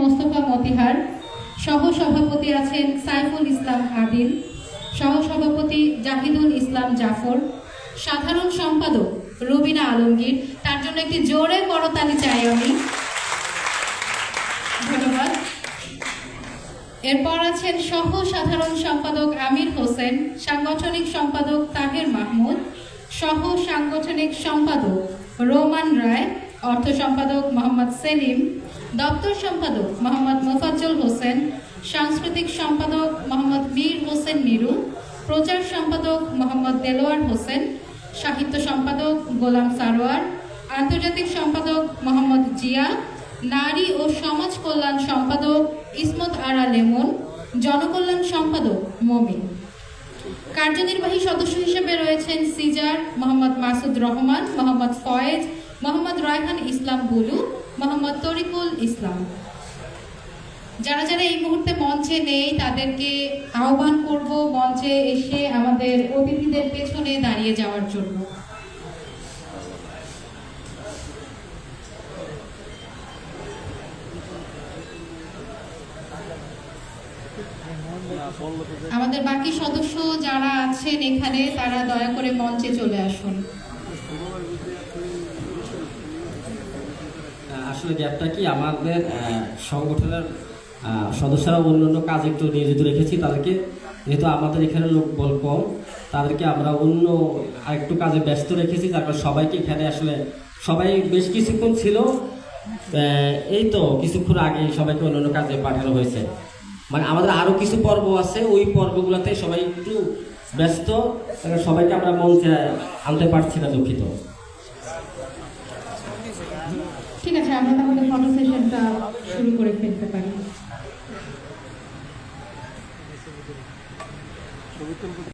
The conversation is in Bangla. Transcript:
মোস্তফা মতিহার সহ সভাপতি আছেন সাইফুল ইসলাম আদিল সহ সভাপতি জাহিদুল ইসলাম জাফর, সাধারণ সম্পাদক রবিনা আলমগীর। তার জন্য একটি জোরে করতালি চাই আমি। ধন্যবাদ। এরপর আছেন সহ সাধারণ সম্পাদক আমির হোসেন, সাংগঠনিক সম্পাদক তাহের মাহমুদ সহ সাংগঠনিক সম্পাদক রোমান রায় অর্থ সম্পাদক মোহাম্মদ সেলিম, দপ্তর সম্পাদক মোহাম্মদ মোফাজ্জল হোসেন, সাংস্কৃতিক সম্পাদক মোহাম্মদ মীর হোসেন মিরু প্রচার সম্পাদক মোহাম্মদ দেলোয়ার হোসেন, সাহিত্য সম্পাদক গোলাম সারোয়ার, আন্তর্জাতিক সম্পাদক মোহাম্মদ জিয়া, নারী ও সমাজ কল্যাণ সম্পাদক ইসমত আরা লেমন, জনকল্যাণ সম্পাদক মমিন। কার্যনির্বাহী সদস্য হিসেবে রয়েছেন সিজার মোহাম্মদ মাসুদ রহমান, মোহাম্মদ ফয়েজ মোহাম্মদ রায়হান ইসলাম বুলু, মোহাম্মদ তরিকুল ইসলাম। যারা যারা এই মুহূর্তে মঞ্চে নেই, তাদেরকে আহ্বান করব মঞ্চে এসে আমাদের অতিথিদের পেছনে দাঁড়িয়ে যাওয়ার জন্য। আমাদের বাকি সদস্য যারা আছেন এখানে, তারা দয়া করে মঞ্চে চলে আসুন। আসলে গ্যাপটা কি আমাদের সংগঠনের সদস্যরা অন্য অন্য কাজে একটু নিয়োজিত রেখেছি, তাদেরকে যেহেতু আমাদের এখানে লোক বল কম, তাদেরকে আমরা অন্য আরেকটু কাজে ব্যস্ত রেখেছি তারপর সবাইকে এখানে আসলে সবাই বেশ কিছুক্ষণ ছিল। এই তো কিছুক্ষণ আগে সবাইকে অন্য অন্য কাজে পাঠানো হয়েছে। মানে আমাদের আরও কিছু পর্ব আছে, ওই পর্বগুলোতে সবাই একটু ব্যস্ত সবাইকে আমরা মঞ্চে আনতে পারছি না দুঃখিত। ঠিক আছে আমরা তাহলে ফটো সেশনটা শুরু করে ফেলতে পারি।